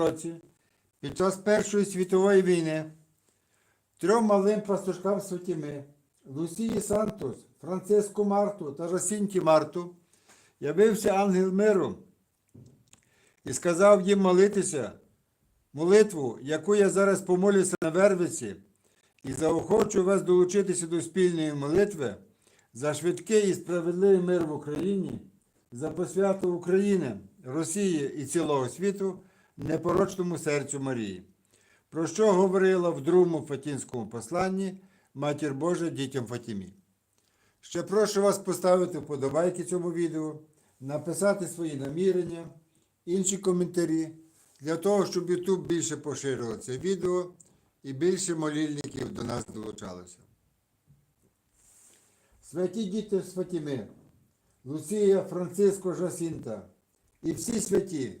році, під час Першої світової війни, трьом малим пастушкам Святіми, Лусії Сантос, Франциску Марту та Жасінті Марту, явився ангел миру і сказав їм молитися молитву, яку я зараз помолюся на Вервиці, і заохочу вас долучитися до спільної молитви за швидкий і справедливий мир в Україні, за посвяту України, Росії і цілого світу непорочному серцю Марії. Про що говорила в другому Фатінському посланні Матір Божа дітям Фатімі. Ще прошу вас поставити вподобайки цьому відео, написати свої намірення, інші коментарі, для того, щоб YouTube більше поширював це відео і більше молільників до нас долучалося. Святі діти Фатіми, Луція, Франциско, Жасінта і всі святі,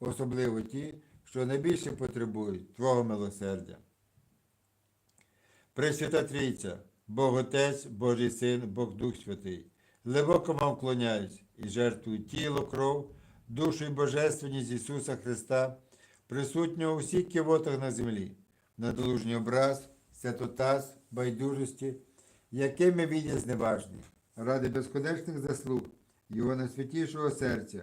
особливо ті, що найбільше потребують Твого милосердя. Пресвята Трійця, Бог Отець, Божий Син, Бог Дух Святий, глибоко вам вклоняюсь і жертвую тіло, кров, душу і божественність Ісуса Христа, присутнього у всіх кивотах на землі, надолужній образ, святотаз, байдужості, якими він є зневажний, ради безконечних заслуг Його найсвятішого серця